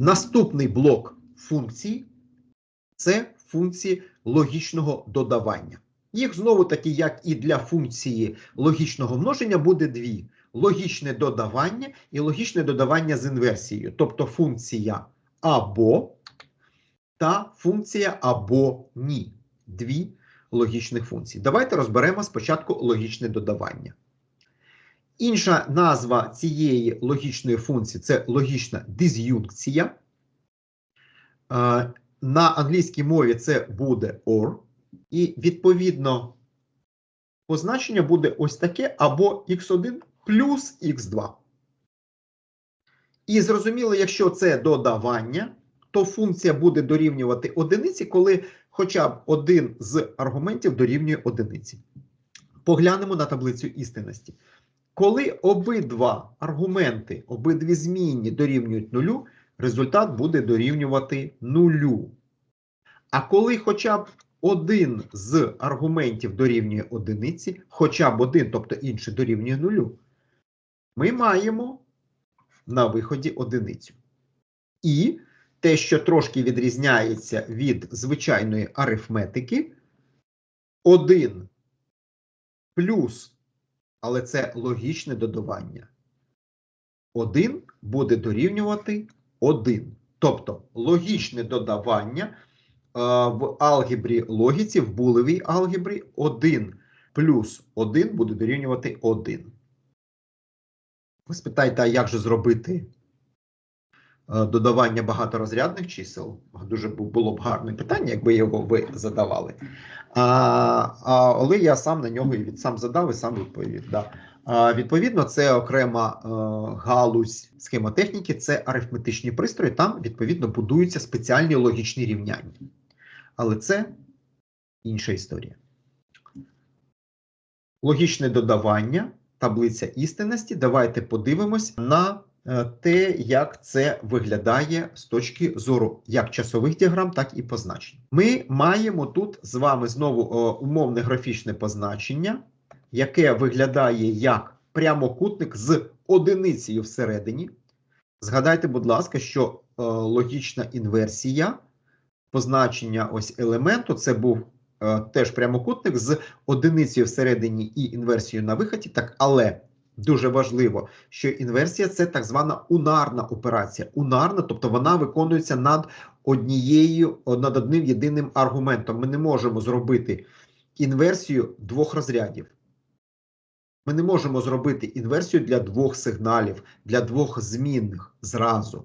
Наступний блок функцій це функції логічного додавання. Їх знову таки, як і для функції логічного множення, буде дві: логічне додавання і логічне додавання з інверсією, тобто функція або та функція або ні. Дві логічних функції. Давайте розберемо спочатку логічне додавання. Інша назва цієї логічної функції це логічна диз'юнкція. Е, На англійській мові це буде OR. І відповідно позначення буде ось таке або x1 плюс x2. І зрозуміло, якщо це додавання, то функція буде дорівнювати одиниці, коли хоча б один з аргументів дорівнює одиниці. Поглянемо на таблицю істинності. Коли обидва аргументи, обидві змінні дорівнюють нулю, результат буде дорівнювати нулю. А коли хоча б один з аргументів дорівнює одиниці, хоча б один, тобто інший дорівнює нулю, ми маємо на виході одиницю. І те, що трошки відрізняється від звичайної арифметики, 1 плюс, але це логічне додавання. 1 буде дорівнювати 1. Тобто логічне додавання е, в алгебрі логіці, в булевій алгебрі 1 плюс 1 буде дорівнювати 1. Ви спитаєте, а як же зробити додавання багаторозрядних чисел? Дуже було б гарне питання, якби його ви задавали. А, а, але я сам на нього і сам задав і сам відповів. Да. А, відповідно, це окрема е, галузь схемотехніки, це арифметичні пристрої. Там відповідно будуються спеціальні логічні рівняння. Але це інша історія. Логічне додавання, таблиця істинності. Давайте подивимось на е, те, як це виглядає з точки зору як часових діаграм, так і позначень. Ми маємо тут з вами знову е, умовне графічне позначення, яке виглядає як прямокутник з одиницею всередині. Згадайте, будь ласка, що е, логічна інверсія позначення ось елементу це був е, теж прямокутник з одиницею всередині і інверсією на виході. Так, але дуже важливо, що інверсія це так звана унарна операція. Унарна, тобто вона виконується над однією, над одним єдиним аргументом. Ми не можемо зробити інверсію двох розрядів. Ми не можемо зробити інверсію для двох сигналів, для двох змінних зразу.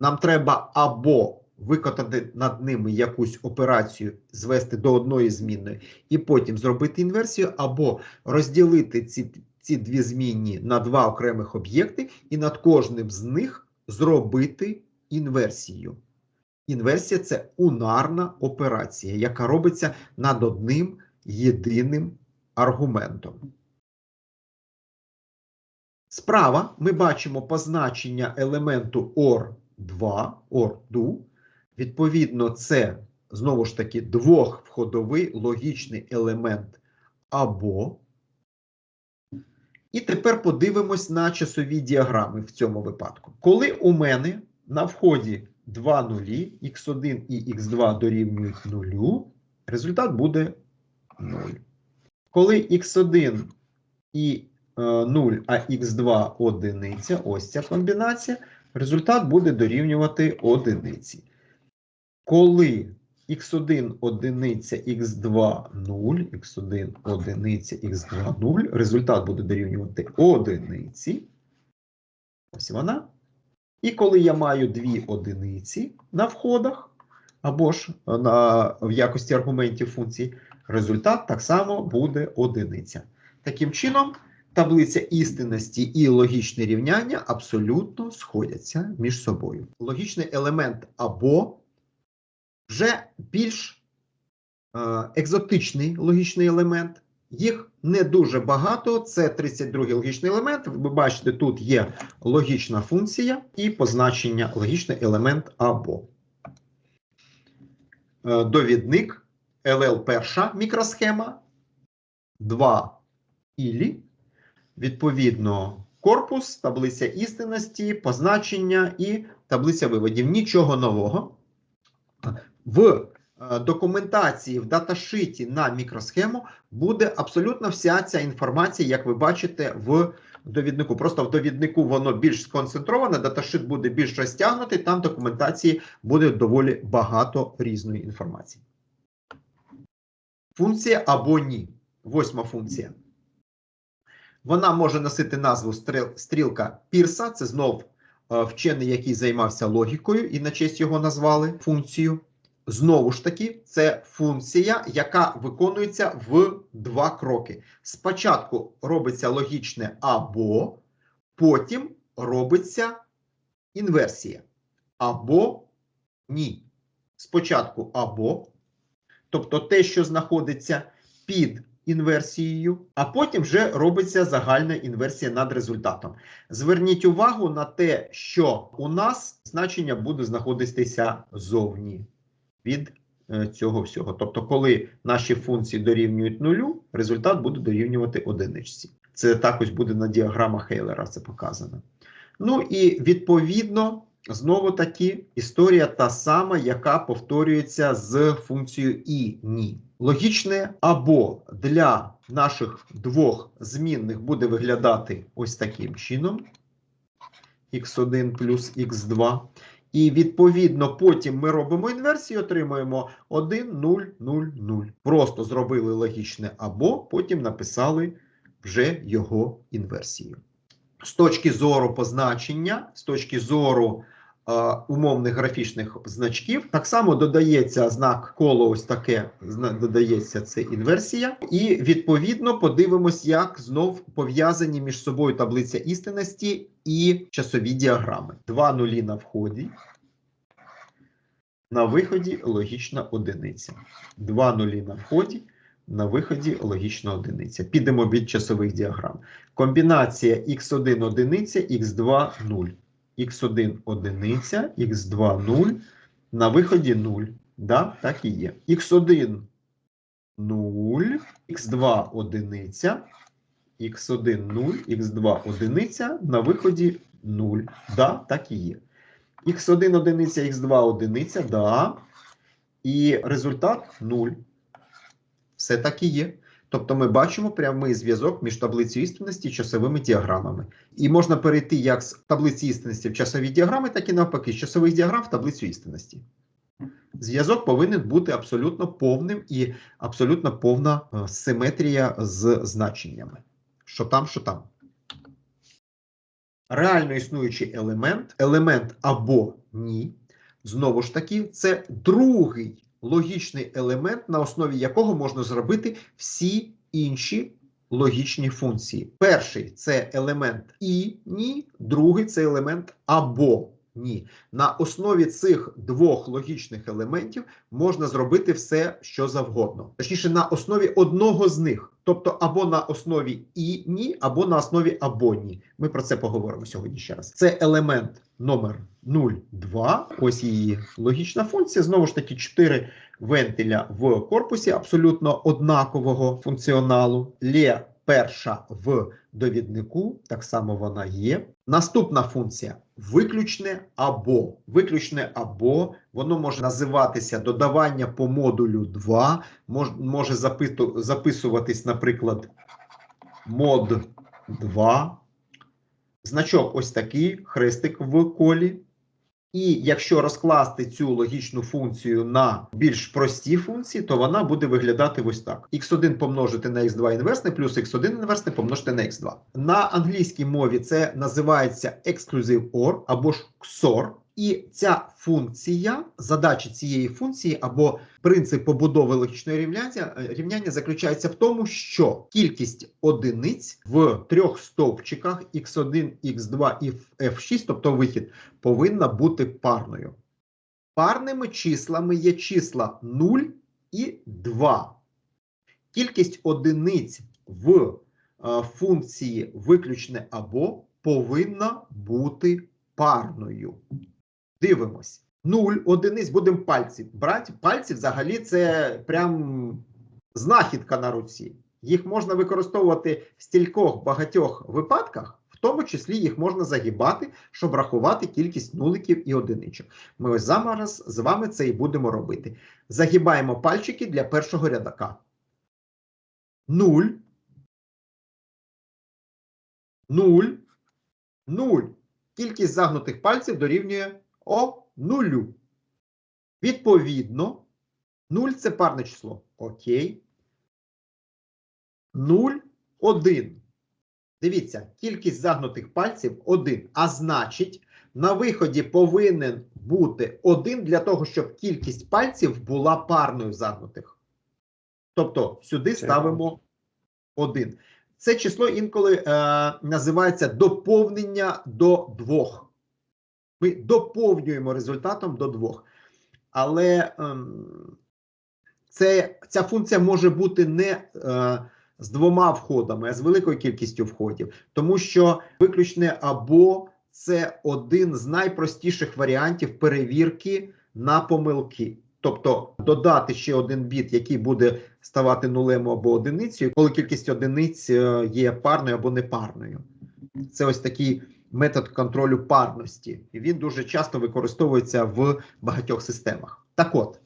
Нам треба або виконати над ними якусь операцію, звести до одної змінної, і потім зробити інверсію, або розділити ці, ці дві змінні на два окремих об'єкти, і над кожним з них зробити інверсію. Інверсія це унарна операція, яка робиться над одним єдиним аргументом. Справа ми бачимо позначення елементу OR2, OR2. Відповідно, це знову ж таки двохвходовий логічний елемент або. І тепер подивимось на часові діаграми в цьому випадку. Коли у мене на вході два нулі, x1 і x2 дорівнюють нулю, результат буде 0. Коли x1 і е, 0, а x2 одиниця, ось ця комбінація, результат буде дорівнювати одиниці. Коли x1 одиниця, x2 0, x1 одиниця, x2 0, результат буде дорівнювати одиниці. Ось вона. І коли я маю дві одиниці на входах, або ж на, в якості аргументів функції, результат так само буде одиниця. Таким чином, таблиця істинності і логічне рівняння абсолютно сходяться між собою. Логічний елемент або вже більш е, екзотичний логічний елемент. Їх не дуже багато. Це 32-й логічний елемент. Ви бачите, тут є логічна функція і позначення логічний елемент або. Е, довідник LL перша мікросхема, 2 ілі, відповідно, корпус, таблиця істинності, позначення і таблиця виводів. Нічого нового. В е, документації в даташиті на мікросхему буде абсолютно вся ця інформація, як ви бачите, в довіднику. Просто в довіднику воно більш сконцентроване, даташит буде більш розтягнутий, там документації буде доволі багато різної інформації. Функція або ні. Восьма функція. Вона може носити назву стрілка Пірса. Це знов е, вчений, який займався логікою, і на честь його назвали функцію. Знову ж таки, це функція, яка виконується в два кроки. Спочатку робиться логічне або, потім робиться інверсія. Або ні. Спочатку або, тобто те, що знаходиться під інверсією, а потім вже робиться загальна інверсія над результатом. Зверніть увагу на те, що у нас значення буде знаходитися зовні від е, цього всього. Тобто, коли наші функції дорівнюють нулю, результат буде дорівнювати одиничці. Це також буде на діаграмах Хейлера це показано. Ну і відповідно, знову таки, історія та сама, яка повторюється з функцією і ні. Логічне або для наших двох змінних буде виглядати ось таким чином: x1 плюс x2. І відповідно потім ми робимо інверсію, отримуємо 1, 0, 0, 0. Просто зробили логічне або, потім написали вже його інверсію. З точки зору позначення, з точки зору умовних графічних значків, так само додається знак коло, ось таке додається це інверсія. І відповідно подивимось, як знов пов'язані між собою таблиця істинності і часові діаграми. Два нулі на вході. На виході логічна одиниця. Два нулі на вході, на виході логічна одиниця. Підемо від часових діаграм. Комбінація x1 одиниця, x2 0. X1 одиниця, x2 0. На виході 0. Да, так і є. x1 0, x2 одиниця, x1 0, x2 одиниця, на виході 0. Да, так і є. x1 одиниця, x2 одиниця, да. І результат 0. Все так і є. Тобто ми бачимо прямий зв'язок між таблицею істинності і часовими діаграмами. І можна перейти як з таблиці істинності в часові діаграми, так і навпаки, з часових діаграм в таблицю істинності. Зв'язок повинен бути абсолютно повним і абсолютно повна е, симетрія з значеннями. Що там, що там. Реально існуючий елемент, елемент або ні. Знову ж таки, це другий логічний елемент, на основі якого можна зробити всі інші логічні функції. Перший це елемент і ні, другий це елемент або ні. На основі цих двох логічних елементів можна зробити все, що завгодно. Точніше, на основі одного з них. Тобто або на основі і ні, або на основі або ні. Ми про це поговоримо сьогодні ще раз. Це елемент номер 0,2. Ось її логічна функція. Знову ж таки, 4 вентиля в корпусі абсолютно однакового функціоналу. Лє перша в довіднику, так само вона є. Наступна функція виключне або. Виключне або воно може називатися додавання по модулю 2, мож, може записуватись, наприклад, мод 2. Значок ось такий, хрестик в колі. І якщо розкласти цю логічну функцію на більш прості функції, то вона буде виглядати ось так: x1 помножити на x2 інверсне, плюс x1 інверсне помножити на x2. На англійській мові це називається exclusive OR або ж XOR. І ця функція, задача цієї функції або принцип побудови логічного рівняння, е, рівняння заключається в тому, що кількість одиниць в трьох стовпчиках x1, x2 і f6, тобто вихід, повинна бути парною. Парними числами є числа 0 і 2. Кількість одиниць в е, функції виключне або повинна бути парною. Дивимось. 0 одиниць будемо пальці брати. Пальці взагалі це прям знахідка на руці. Їх можна використовувати в стількох багатьох випадках, в тому числі їх можна загибати, щоб рахувати кількість нуликів і одиничок. Ми ось зараз з вами це і будемо робити. Загибаємо пальчики для першого рядака. 0, 0, 0. Кількість загнутих пальців дорівнює о нулю. Відповідно, 0 це парне число. Окей. 0, 1. Дивіться, кількість загнутих пальців 1. А значить, на виході повинен бути 1 для того, щоб кількість пальців була парною загнутих. Тобто сюди ставимо 1. Це число інколи е, називається доповнення до 2. Ми доповнюємо результатом до 2. Але ем, це, ця функція може бути не е, з двома входами, а з великою кількістю входів, тому що виключне або це один з найпростіших варіантів перевірки на помилки. Тобто додати ще один біт, який буде ставати нулем або одиницею, коли кількість одиниць е, є парною або непарною. Це ось такий метод контролю парності, і він дуже часто використовується в багатьох системах. Так от,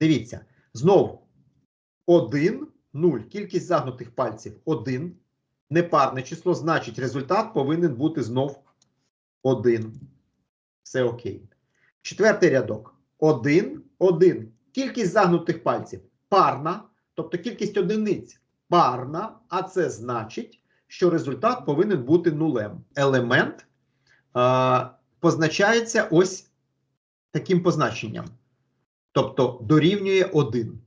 дивіться, знову 1, 0, кількість загнутих пальців 1, непарне число, значить результат повинен бути знов 1. Все окей. Четвертий рядок. 1, 1. Кількість загнутих пальців парна, тобто кількість одиниць парна, а це значить, що результат повинен бути нулем. Елемент е, позначається ось таким позначенням. Тобто дорівнює 1.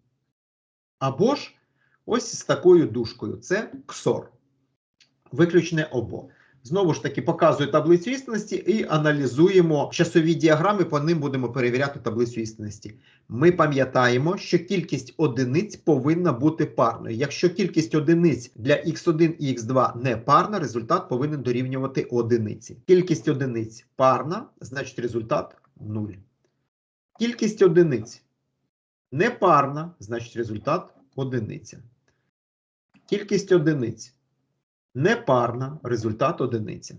Або ж ось з такою дужкою. Це ксор. Виключне обо. Знову ж таки, показую таблицю істинності і аналізуємо часові діаграми, по ним будемо перевіряти таблицю істинності. Ми пам'ятаємо, що кількість одиниць повинна бути парною. Якщо кількість одиниць для x1 і x2 не парна, результат повинен дорівнювати одиниці. Кількість одиниць парна, значить результат 0. Кількість одиниць непарна, значить результат одиниця. Кількість одиниць непарна, результат одиниця.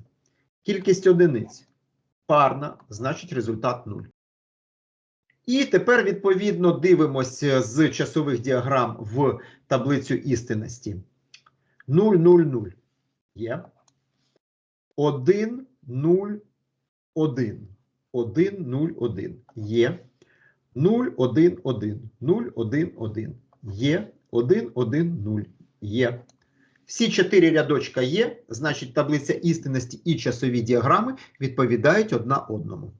Кількість одиниць парна, значить результат 0. І тепер, відповідно, дивимося з часових діаграм в таблицю істинності. 0, 0, 0. Є. 1, 0, 1. 1, 0, 1. Є. 0, 1, 1. 0, 1, 1. Є. 1, 1, 0. Є. Всі чотири рядочка є, значить таблиця істинності і часові діаграми відповідають одна одному.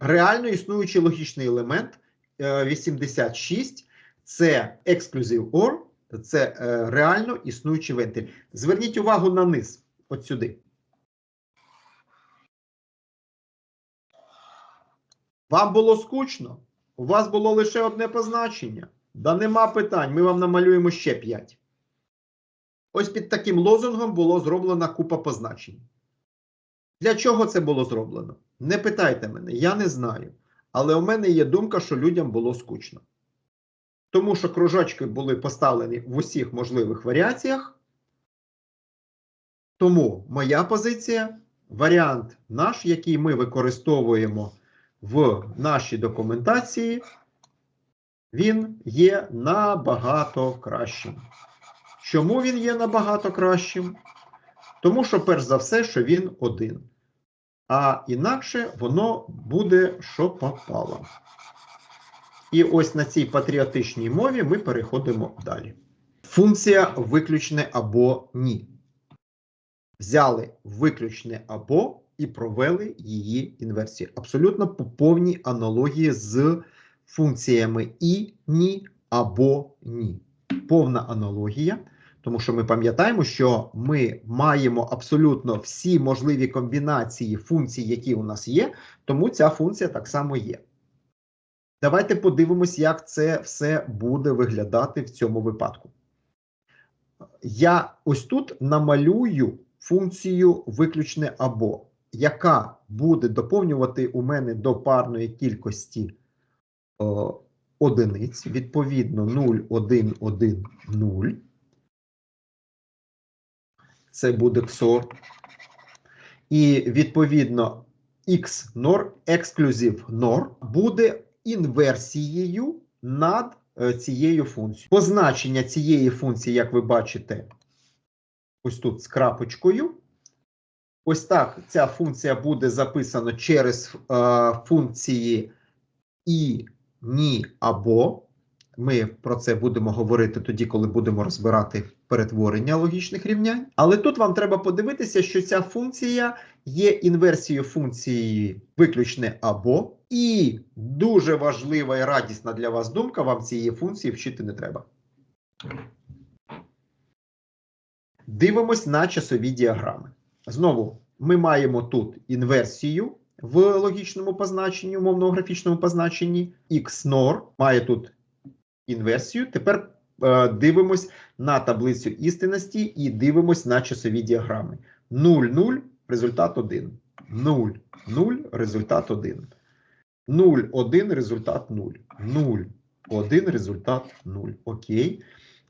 Реально існуючий логічний елемент е, 86 це exclusive OR, це е, реально існуючий вентиль. Зверніть увагу на низ, от сюди. Вам було скучно? У вас було лише одне позначення. Да нема питань, ми вам намалюємо ще 5. Ось під таким лозунгом було зроблена купа позначень. Для чого це було зроблено? Не питайте мене, я не знаю. Але у мене є думка, що людям було скучно. Тому що кружочки були поставлені в усіх можливих варіаціях. Тому моя позиція варіант наш, який ми використовуємо в нашій документації, він є набагато кращим. Чому він є набагато кращим? Тому що, перш за все, що він один. А інакше воно буде, що попало. І ось на цій патріотичній мові ми переходимо далі. Функція виключне або ні. Взяли виключне або і провели її інверсію. Абсолютно по повній аналогії з функціями і ні або ні. Повна аналогія. Тому що ми пам'ятаємо, що ми маємо абсолютно всі можливі комбінації функцій, які у нас є, тому ця функція так само є. Давайте подивимось, як це все буде виглядати в цьому випадку. Я ось тут намалюю функцію виключне або, яка буде доповнювати у мене до парної кількості одиниць, відповідно 0, 1, 1, 0. це буде XOR. І відповідно XNOR, Exclusive NOR, буде інверсією над е, цією функцією. Позначення цієї функції, як ви бачите, ось тут з крапочкою. Ось так ця функція буде записана через е, функції і, ні або. Ми про це будемо говорити тоді, коли будемо розбирати перетворення логічних рівнянь. Але тут вам треба подивитися, що ця функція є інверсією функції виключне або, і дуже важлива і радісна для вас думка, вам цієї функції вчити не треба. Дивимось на часові діаграми. Знову ми маємо тут інверсію в логічному позначенні, умовно-графічному позначенні. XNOR має тут інверсію. Тепер е, дивимось на таблицю істинності і дивимось на часові діаграми. 0, 0, результат 1. 0, 0, результат 1. 0, 1, результат 0. 0, 1, результат 0. Окей.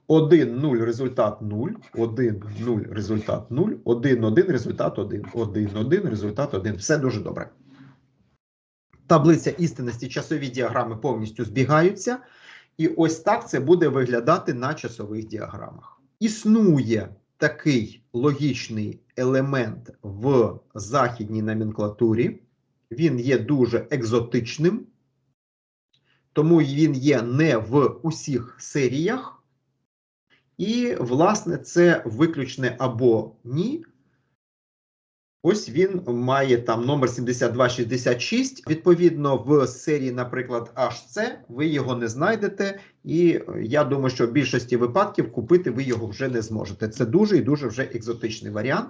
1, 0, результат 0. 1, 0, результат 0. 1, 1, результат 1. 1, 1, результат 1. Все дуже добре. Таблиця істинності, часові діаграми повністю збігаються. І ось так це буде виглядати на часових діаграмах. Існує такий логічний елемент в західній номенклатурі. Він є дуже екзотичним, тому він є не в усіх серіях. І, власне, це виключне або ні. Ось він має там номер 7266. Відповідно, в серії, наприклад, HC ви його не знайдете, і я думаю, що в більшості випадків купити ви його вже не зможете. Це дуже і дуже вже екзотичний варіант.